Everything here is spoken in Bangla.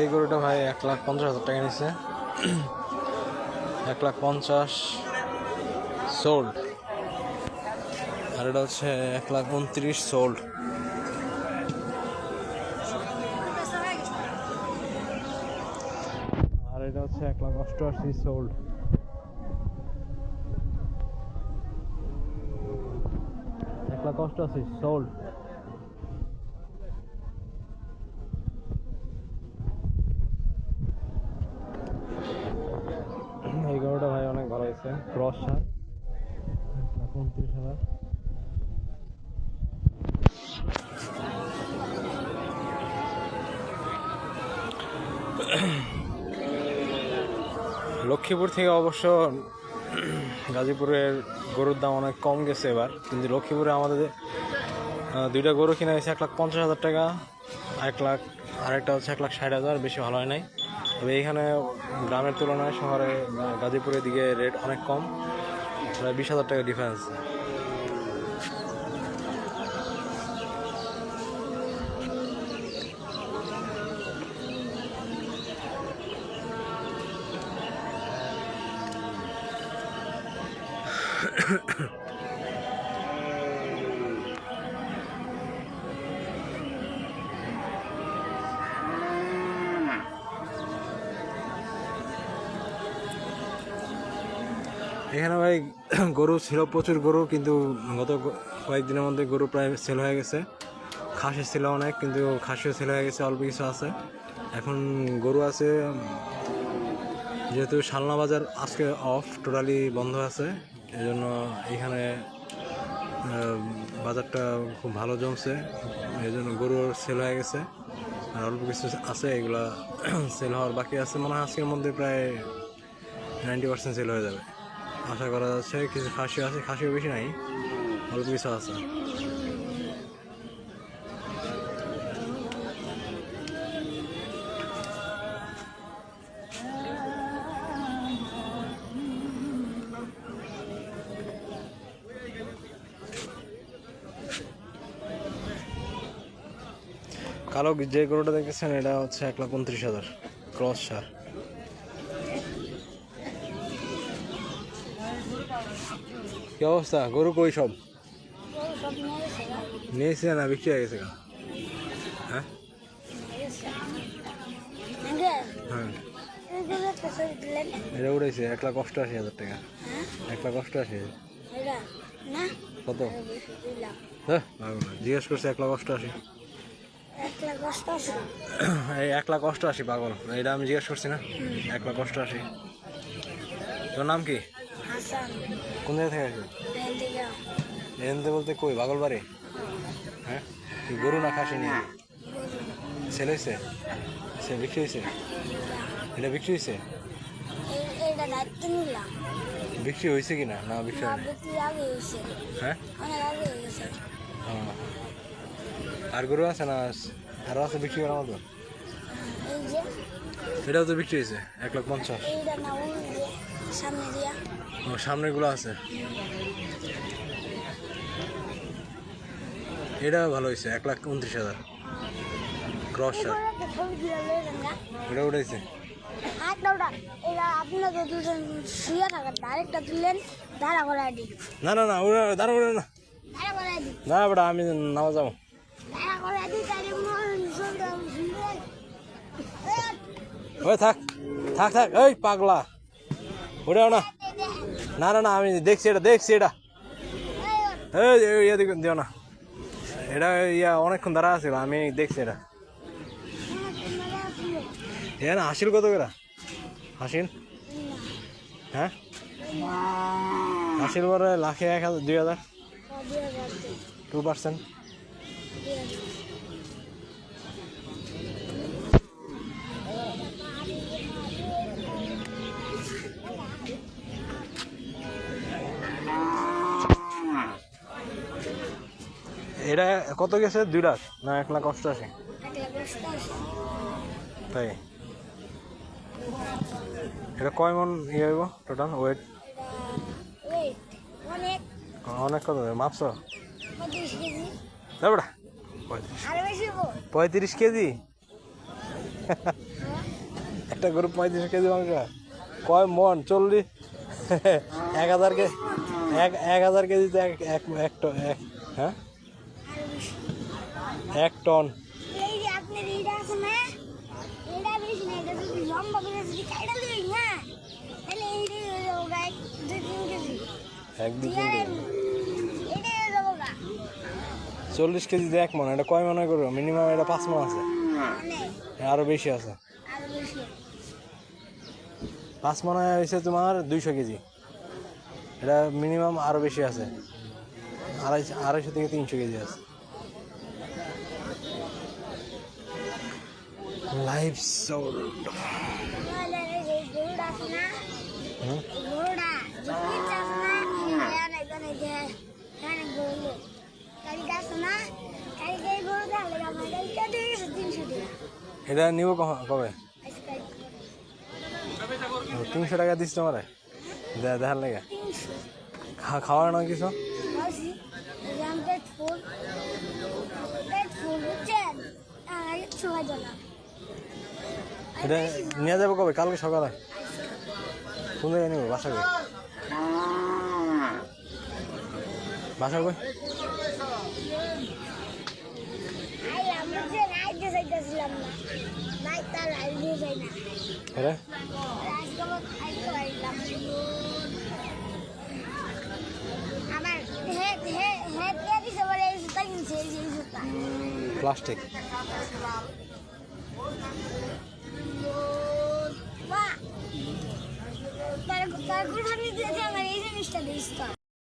এই গরুটা ভাই এক লাখ পঞ্চাশ হাজার টাকা নিচ্ছে এক লাখ পঞ্চাশ। সোল্ড আর এটা হচ্ছে এক লাখ উনত্রিশ সোল্ড আর এটা হচ্ছে এক লাখ অষ্টআশি সোল্ড এক লাখ অষ্টআশি সোল্ড এই গরুটা ভাই অনেক ভালো লক্ষ্মীপুর থেকে অবশ্য গাজীপুরের গরুর দাম অনেক কম গেছে এবার। কিন্তু লক্ষ্মীপুরে আমাদের দুইটা গরু কিনা হয়েছে এক লাখ পঞ্চাশ হাজার টাকা এক লাখ আরেকটা হচ্ছে এক লাখ ষাট হাজার, বেশি ভালো হয় নাই। তবে এইখানে গ্রামের তুলনায় শহরে গাজীপুরের দিকে রেট অনেক কম। প্রায় বিশ হাজার টাকা ডিফারেন্স এখানে ভাই গরু ছিল, প্রচুর গরু, কিন্তু গত কয়েকদিনের মধ্যে গরু প্রায় সেল হয়ে গেছে। খাসি ছিল অনেক, কিন্তু খাসিও সেল হয়ে গেছে, অল্প কিছু আছে। এখন গরু আছে, যেহেতু শালনা বাজার আজকে অফ টোটালি বন্ধ আছে এই জন্য এখানে বাজারটা খুব ভালো জমছে এই জন্য গরুর সেল হয়ে গেছে। আর অল্প কিছু আছে, এগুলা সেল হওয়ার বাকি আছে, মনে হয় আজকের মধ্যে প্রায় নাইনটি পার্সেন্ট সেল হয়ে যাবে। আশা করা যাচ্ছে কিছু খাসি আছে, খাসিও বেশি নাই, অল্প কিছু আছে। কালো যে গরুটা দেখেছেন এটা হচ্ছে এক লাখ উনত্রিশ হাজার, ক্রস সার। কি অবস্থা? গরু কই সব? নিয়েছে না, বিক্রি হয়ে গেছে? হ্যাঁ? হ্যাঁ। এটা উঠেছে এক লাখ অষ্টআশি হাজার টাকা। এক লাখ অষ্টআশি কত? হ্যাঁ জিজ্ঞেস করছে এক লাখ অষ্টআশি। এই এক লাখ অষ্টআশি, পাগল। এটা আমি জিজ্ঞেস করছি না? এক লাখ অষ্টআশি। তোর নাম কি? কোন জায়গা থেকে আসবে? এনতে বলতে কই? পাগল বাড়ি হ্যাঁ? কি গরু না খাসি নিয়ে? সেল হয়েছে সে বিক্রি হয়েছে এটা বিক্রি হয়েছে বিক্রি হয়েছে কি না না বিক্রি হয় না বিক্রি আগে হয়েছে হ্যাঁ? হয়ে। আর গরু আছে না আরও আছে বিক্রি করার মতো? এটাও তো বিক্রি হয়েছে এক লাখ পঞ্চাশ। সামনে দিয়া। ও সামনেগুলো আছে। এটা ভালো হয়েছে এক লাখ উনত্রিশ হাজার। ক্রস এটা উঠেছে না না না ওরা দাঁড়া না। করে দিন। না বেটা আমি যাব। শুনবেন ওই থাক থাক থাক ওই পাগলা। ওটাও না। না না না আমি দেখছি এটা দেখছি এটা। ইয়ে দিকে দিও না। এটা ইয়া অনেকক্ষণ দাঁড়া আছে আমি দেখছি এটা। এ না হাসিল কত করে? হাসিল? হ্যাঁ? হাসিল পরে লাখে এক হাজার দুই হাজার? টু পার্সেন্ট এটা কত গেছে? দুই লাখ? না, এক লাখ অষ্টআশি। তাই? এটা কয় মন ইয়ে হইব টোটাল ওয়েট অনেক কত? মাপছ? তারপরে পঁয়ত্রিশ কেজি। একটা গরু পঁয়ত্রিশ কেজি মাংস কয় মন? চল্লিশ? এক হাজার কেজি এক হাজার কেজিতে এক এক হ্যাঁ? এক টন। হয়ে? তিন কেজি। এক হয়ে চল্লিশ মন এটা কয় মনে করব মিনিমাম এটা পাঁচ মন আছে। আরও বেশি আছে। পাঁচ মনে হয়েছে তোমার দুইশো কেজি। এটা মিনিমাম আরও বেশি আছে। আড়াইশো আড়াইশো থেকে তিনশো কেজি আছে লাইফ সোল্ড তাহলে এই যে গরুটা আছে না হুম এই গরুটা যে কিনতে আছে না এখানে এখানে যে এখানে গরু কালকে আছে না কালকে এই গরুটা হলে আমার কালকে দিয়ে গেছে তিনশো টাকা এটা নিব কবে তিনশো টাকা দিস তোমার দেখার লেগে খাওয়ার না কিছু পেট ফুল পেট এটা নিয়ে যাব কবে? কালকে সকালে। কোন জায়গায় নিব? বাসা কই? বাসা কই? আমরা তার তার কোরবানি দিয়েছে আমার এই জিনিসটা দিস